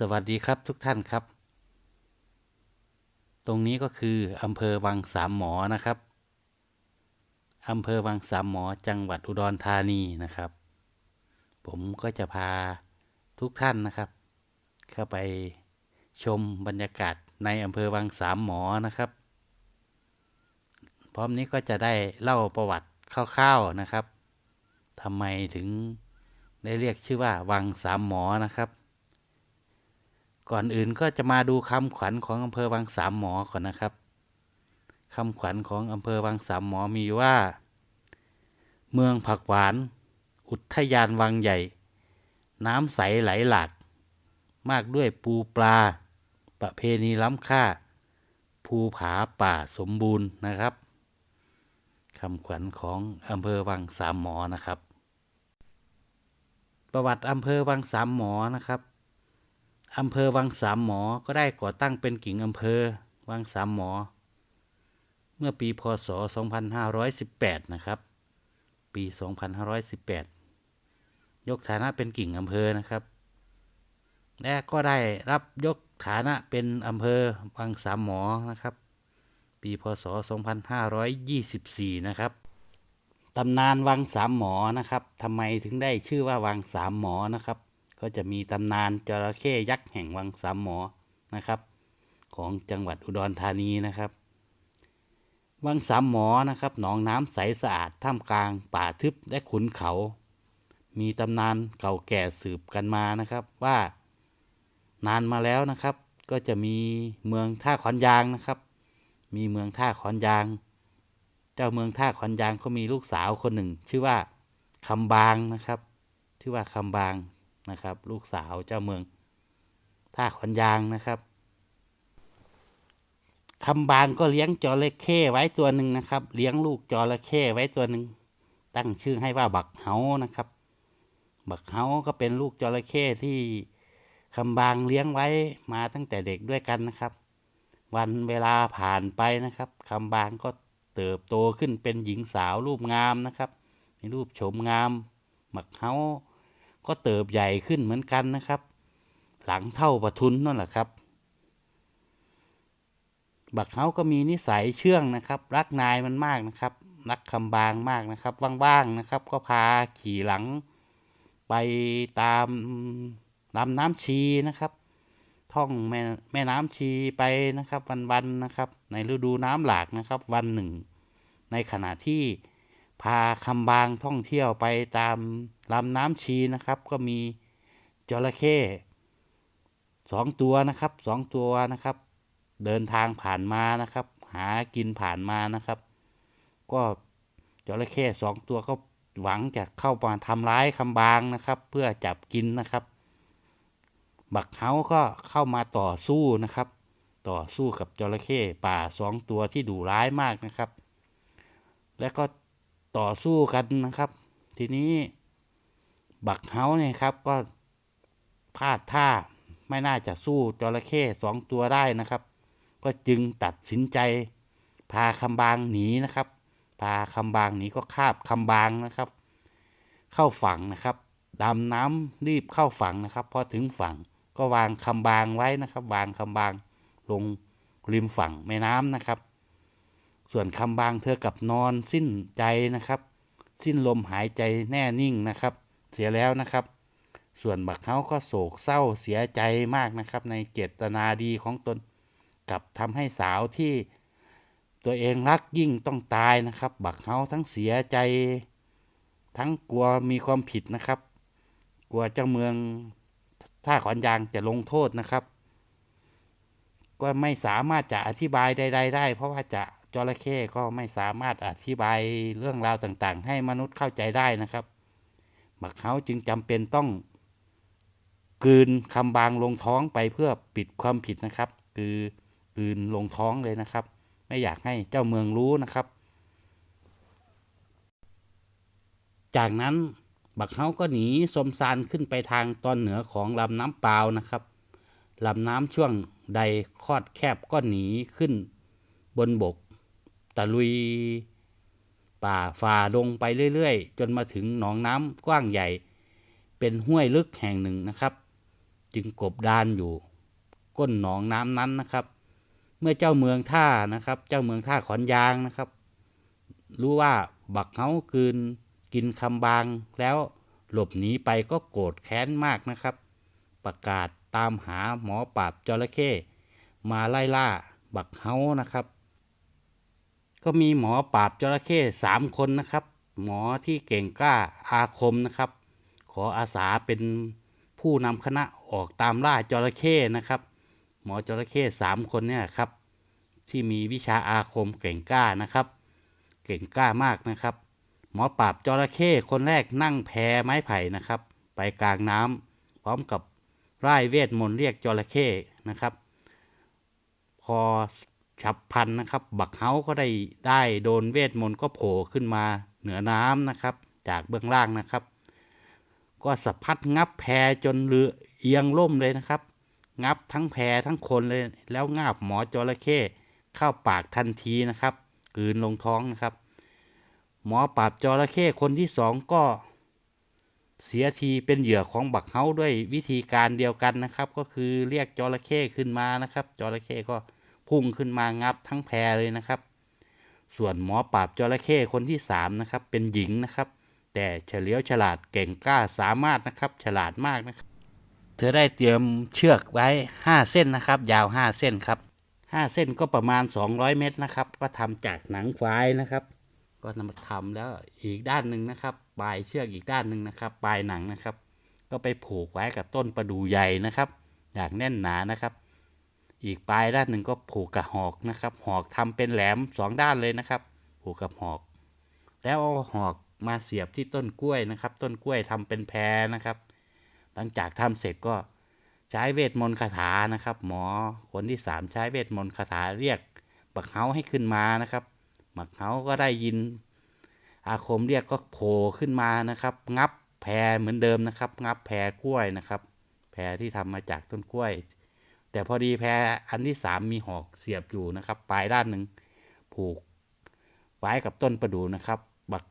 สวัสดีครับทุกท่านครับ ตรงนี้ก็คืออำเภอวังสามหมอนะครับอำเภอวังสามหมอจังหวัดอุดรธานีนะครับ ผมก็จะพาทุกท่านนะครับ เข้าไปชมบรรยากาศในอำเภอวังสามหมอนะครับ พร้อมนี้ก็จะได้เล่าประวัติคร่าวๆนะครับทำไมถึงได้เรียกชื่อว่าวังสามหมอนะครับ ก่อนอื่นก็จะมาดูคำขวัญของอำเภอวังสามหมอก่อนนะครับคำขวัญของอำเภอวังสามหมอมีว่า เมืองผักหวาน อุทยานวังใหญ่ น้ำใสไหลหลาก มากด้วยปูปลา ประเพณีล้ำค่า ภูผาป่าสมบูรณ์นะครับคำขวัญของอำเภอวังสามหมอนะครับ ประวัติอำเภอวังสามหมอนะครับ อำเภอวังสามหมอก็ได้ก่อตั้งเป็นกิ่งอำเภอวังสามหมอ เมื่อปีพศ 2518 นะครับ ปี 2518 ยกฐานะเป็นกิ่งอำเภอนะครับ และก็ได้รับยกฐานะเป็นอำเภอวังสามหมอนะครับ ปีพศ 2524 นะครับตำนานวังสามหมอนะครับทำไมถึงได้ชื่อว่าวังสามหมอนะครับ ก็จะมีตำนานจระเข้ยักษ์แห่งวังสามหมอนะครับ ของจังหวัดอุดรธานีนะครับ วังสามหมอนะครับหนองน้ำใสสะอาดท่ามกลางป่าทึบและขุนเขา มีตำนานเก่าแก่สืบกันมานะครับว่านานมาแล้วนะครับ ก็จะมีเมืองท่าขอนยางนะครับ มีเมืองท่าขอนยาง เจ้าเมืองท่าขอนยางเขามีลูกสาวคนหนึ่ง ชื่อว่าคำบางนะครับ ชื่อว่าคำบาง นะครับ ลูกสาวเจ้าเมืองท่าขอนยางนะครับคำบางก็เลี้ยงจระเข้ไว้ตัวหนึ่งนะครับ เลี้ยงลูกจระเข้ไว้ตัวหนึ่งตั้งชื่อให้ว่าบักเฮานะครับ บักเฮาก็เป็นลูกจระเข้ที่คำบางเลี้ยงไว้มาตั้งแต่เด็กด้วยกันนะครับ วันเวลาผ่านไปนะครับคำบางก็เติบโตขึ้นเป็นหญิงสาวรูปงามนะครับ มีรูปโฉมงาม บักเฮา ก็เติบใหญ่ขึ้นเหมือนกันนะครับ หลังเท่าปะทุนนั่นแหละครับ บักเฮาก็มีนิสัยเชื่องนะครับ รักนายมันมากนะครับ รักคำบางมากนะครับว่างๆนะครับ ก็พาขี่หลังไปตามลำน้ำชีนะครับ ท่องแม่แม่น้ำชีไปนะครับ วันๆนะครับ ในฤดูน้ำหลากนะครับ วันหนึ่ง ในขณะที่พาคำบางท่องเที่ยวไปตาม ลำน้ำชีนะครับ ก็มีจระเข้สองตัวนะครับสองตัวนะครับ เดินทางผ่านมานะครับ หากินผ่านมานะครับ ก็จระเข้สองตัวก็หวังจะเข้ามาทำร้ายคำบางนะครับ เพื่อจับกินนะครับ บักเฮาก็เข้ามาต่อสู้นะครับ ต่อสู้กับจระเข้ป่าสองตัวที่ดุร้ายมากนะครับ แล้วก็ต่อสู้กันนะครับ ทีนี้ บักเฮาเนี่ยครับก็พลาดท่าไม่น่าจะสู้จระเข้สองตัวได้นะครับ ก็จึงตัดสินใจ พาคำบางหนีนะครับ พาคำบางหนีก็คาบคำบางนะครับ เข้าฝั่งนะครับดำน้ำรีบเข้าฝั่งนะครับพอถึงฝั่งก็วางคำบางไว้นะครับ วางคำบางลงริมฝั่งแม่น้ำนะครับ ส่วนคำบางเธอกับนอนสิ้นใจนะครับ สิ้นลมหายใจแน่นิ่งนะครับ เสียแล้วนะครับ ส่วนบักเขาก็โศกเศร้าเสียใจมากนะครับ ในเจตนาดีของตนกับทำให้สาวที่ตัวเองรักยิ่งต้องตายนะครับ บักเขาทั้งเสียใจ ทั้งกลัวมีความผิดนะครับ กลัวเจ้าเมืองท่าขอนยางจะลงโทษนะครับ ก็ไม่สามารถจะอธิบายใด ๆ ได้ เพราะว่าจะจระเข้ก็ไม่สามารถอธิบายเรื่องราวต่างๆ ให้มนุษย์เข้าใจได้นะครับ บักเขาจึงจำเป็นต้องกลืนคำบางลงท้องไปเพื่อปิดความผิดนะครับ คือกลืนลงท้องเลยนะครับ ไม่อยากให้เจ้าเมืองรู้นะครับ จากนั้นบักเฮาก็หนีสมซานขึ้นไปทางตอนเหนือของลำน้ำเปล่านะครับลำน้ำช่วงใดคอดแคบก็หนีขึ้นบนบกตะลุย ป่าฝ่าดงไปเรื่อยๆ จนมาถึงหนองน้ำกว้างใหญ่ เป็นห้วยลึกแห่งหนึ่งนะครับ จึงกบดานอยู่ ก้นหนองน้ำนั้นนะครับ เมื่อเจ้าเมืองท่านะครับ เจ้าเมืองท่าขอนยางนะครับ รู้ว่าบักเฮาคืนกินคำบางแล้วหลบหนีไปก็โกรธแค้นมากนะครับ ประกาศตามหาหมอปราบจระเข้มาไล่ล่าบักเฮานะครับ ก็มีหมอปราบจระเข้สามคนนะครับ หมอที่เก่งกล้าอาคมนะครับ ขออาสาเป็นผู้นำคณะออกตามล่าจระเข้นะครับ หมอจระเข้สามคนเนี่ยครับ ที่มีวิชาอาคมเก่งกล้านะครับ เก่งกล้ามากนะครับ หมอปราบจระเข้คนแรกนั่งแพไม้ไผ่นะครับ ไปกลางน้ำพร้อมกับไร่เวทมนต์เรียกจระเข้นะครับ พอ ฉับพันนะครับ บักเฮาก็ได้ได้โดนเวทมนต์ก็โผล่ขึ้นมาเหนือน้ำนะครับ จากเบื้องล่างนะครับ ก็สะพัดงับแพจนเรือเอียงล่มเลยนะครับ งับทั้งแพทั้งคนเลยแล้วงาบหมอจระเข้เข้าปากทันทีนะครับกืนลงท้องนะครับ หมอปราบจระเข้คนที่สองก็เสียทีเป็นเหยื่อของบักเฮาด้วยวิธีการเดียวกันนะครับ ก็คือเรียกจระเข้ขึ้นมานะครับจระเข้ก็ พุ่งขึ้นมางับทั้งแพรเลยนะครับ ส่วนหมอปราบจระเข้คนที่สามนะครับเป็นหญิงนะครับ แต่เฉลียวฉลาดเก่งกล้าสามารถนะครับ ฉลาดมากนะครับ เธอได้เตรียมเชือกไว้ 5 เส้นนะครับ ยาว 5 เส้นครับ 5 เส้นก็ประมาณ 200 เมตรนะครับ ก็ทำจากหนังควายนะครับ ก็นำมาทำแล้วอีกด้านหนึ่งนะครับ ปลายเชือกอีกด้านหนึ่งนะครับ ปลายหนังนะครับ ก็ไปผูกไว้กับต้นประดู่ใหญ่นะครับ อย่างแน่นหนานะครับ อีกปลายด้านหนึ่งก็ผูกกับหอกนะครับ หอกทำเป็นแหลมสองด้านเลยนะครับ ผูกกับหอก แล้วเอาหอกมาเสียบที่ต้นกล้วยนะครับ ต้นกล้วยทำเป็นแพรนะครับ หลังจากทำเสร็จก็ใช้เวทมนต์คาถานะครับ หมอคนที่สามใช้เวทมนต์คาถาเรียกบักเฮาให้ขึ้นมานะครับบักเฮาก็ได้ยิน อาคมเรียกก็โผล่ขึ้นมานะครับ งับแพรเหมือนเดิมนะครับ งับแพรกล้วยนะครับ แพรที่ทำมาจากต้นกล้วย แต่พอดีแพรอันที่สามมีหอกเสียบอยู่นะครับ ปลายด้านหนึ่งผูกไว้กับต้นประดู่นะครับ บัก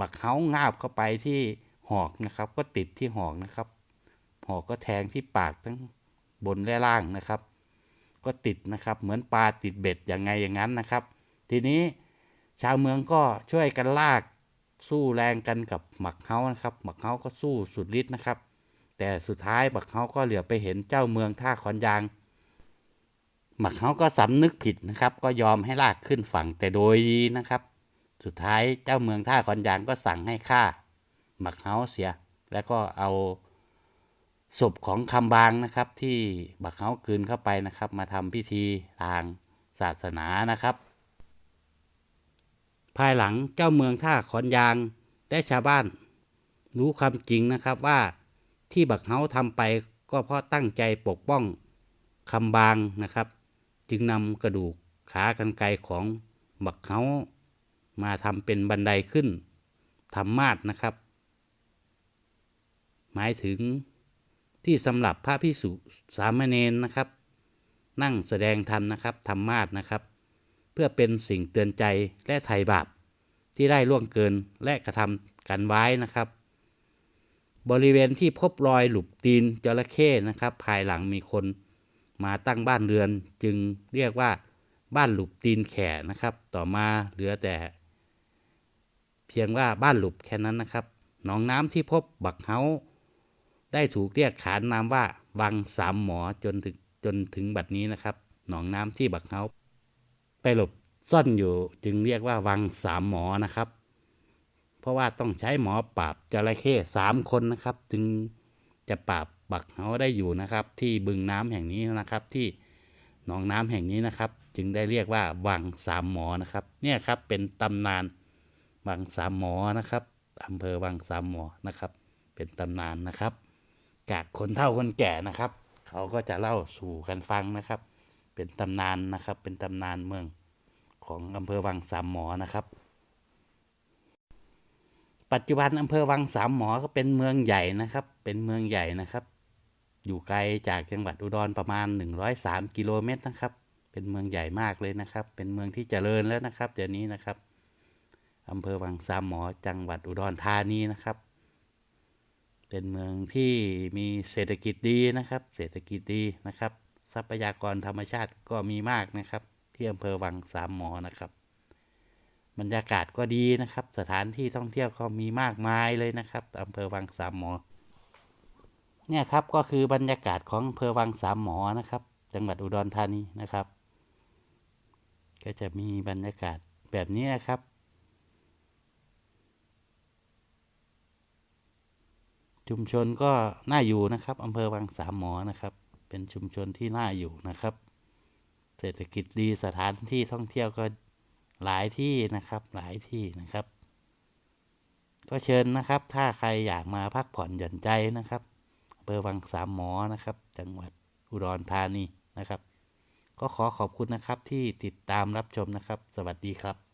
บักเฮางาบเข้าไปที่หอกนะครับ ก็ติดที่หอกนะครับ หอกก็แทงที่ปากทั้งบนและล่างนะครับ ก็ติดนะครับ เหมือนปลาติดเบ็ดอย่างไงอย่างนั้นนะครับ ทีนี้ชาวเมืองก็ช่วยกันลากสู้แรงกันกับหมักเฮานะครับ หมักเฮาก็สู้สุดฤทธิ์นะครับ แต่สุดท้ายหมักเฮาก็เหลือไปเห็นเจ้าเมืองท่าขอนยางหมักเฮาก็สำนึกผิดนะครับ ก็ยอมให้ลากขึ้นฝั่งแต่โดยดีนะครับ สุดท้ายเจ้าเมืองท่าขอนยางก็สั่งให้ฆ่าหมักเฮาเสีย แล้วก็เอาศพของคำบางนะครับ ที่บักเฮากืนเข้าไปนะครับ มาทำพิธีทางศาสนานะครับ ภายหลังเจ้าเมืองท่าขอนยางและชาวบ้าน รู้ความจริงนะครับว่า ที่บักเฮาทำไปก็เพราะตั้งใจปกป้องคำบางนะครับ จึงนำกระดูกขากรรไกรของบักเฮามาทำเป็นบันไดขึ้นทำมาดนะครับ หมายถึงที่สำหรับพระพิสุสามเณรนะครับ นั่งแสดงธรรมนะครับธรรมาสนะครับ เพื่อเป็นสิ่งเตือนใจและไถ่บาปที่ได้ล่วงเกินและกระทำกันไว้นะครับ บริเวณที่พบรอยหลุบตีนจระเข้นะครับ ภายหลังมีคนมาตั้งบ้านเรือนจึงเรียกว่าบ้านหลุบตีนแข่นะครับ ต่อมาเหลือแต่ เพียงว่าบ้านหลุบแค่นั้นนะครับ หนองน้ำที่พบบักเฮาได้ถูกเรียกขานนามว่าวังสามหมอจนถึงจนถึงบัดนี้นะครับ หนองน้ำที่บักเฮาไปหลบซ่อนอยู่จึงเรียกว่าวังสามหมอนะครับ เพราะว่าต้องใช้หมอปราบจระเข้สามคนนะครับ จึงจะปราบบักเฮาได้อยู่นะครับ ที่บึงน้ำแห่งนี้นะครับ ที่หนองน้ำแห่งนี้นะครับ จึงได้เรียกว่าวังสามหมอนะครับ เนี่ยครับเป็นตำนานวังสามหมอนะครับอำเภอวังสามหมอนะครับ เป็นตำนานนะครับจากคนเฒ่าคนแก่นะครับ เขาก็จะเล่าสู่กันฟังนะครับ เป็นตำนานนะครับ เป็นตำนานเมืองของอำเภอวังสามหมอนะครับ ปัจจุบันอำเภอวังสามหมอก็เป็นเมืองใหญ่นะครับ เป็นเมืองใหญ่นะครับ อยู่ไกลจากจังหวัดอุดรประมาณ 103 กิโลเมตรนะครับ เป็นเมืองใหญ่มากเลยนะครับ เป็นเมืองที่เจริญแล้วนะครับ เดี๋ยวนี้นะครับอำเภอวังสามหมอจังหวัดอุดรธานีนะครับ เป็นเมืองที่มีเศรษฐกิจดีนะครับ เศรษฐกิจดีนะครับ ทรัพยากรธรรมชาติก็มีมากนะครับ ที่อำเภอวังสามหมอนะครับ บรรยากาศก็ดีนะครับ สถานที่ท่องเที่ยวก็มีมากมายเลยนะครับอำเภอวังสามหมอ เนี่ยครับก็คือบรรยากาศของอำเภอวังสามหมอนะครับ จังหวัดอุดรธานีนะครับ ก็จะมีบรรยากาศแบบนี้นะครับ ชุมชนก็น่าอยู่นะครับอำเภอวังสามหมอนะครับ เป็นชุมชนที่น่าอยู่นะครับ เศรษฐกิจดีสถานที่ท่องเที่ยวก็ หลายที่นะครับหลายที่นะครับ ก็เชิญนะครับ ถ้าใครอยากมาพักผ่อนหย่อนใจนะครับอำเภอวังสามหมอนะครับ จังหวัดอุดรธานีนะครับ ก็ขอขอบคุณนะครับที่ติดตามรับชมนะครับ สวัสดีครับ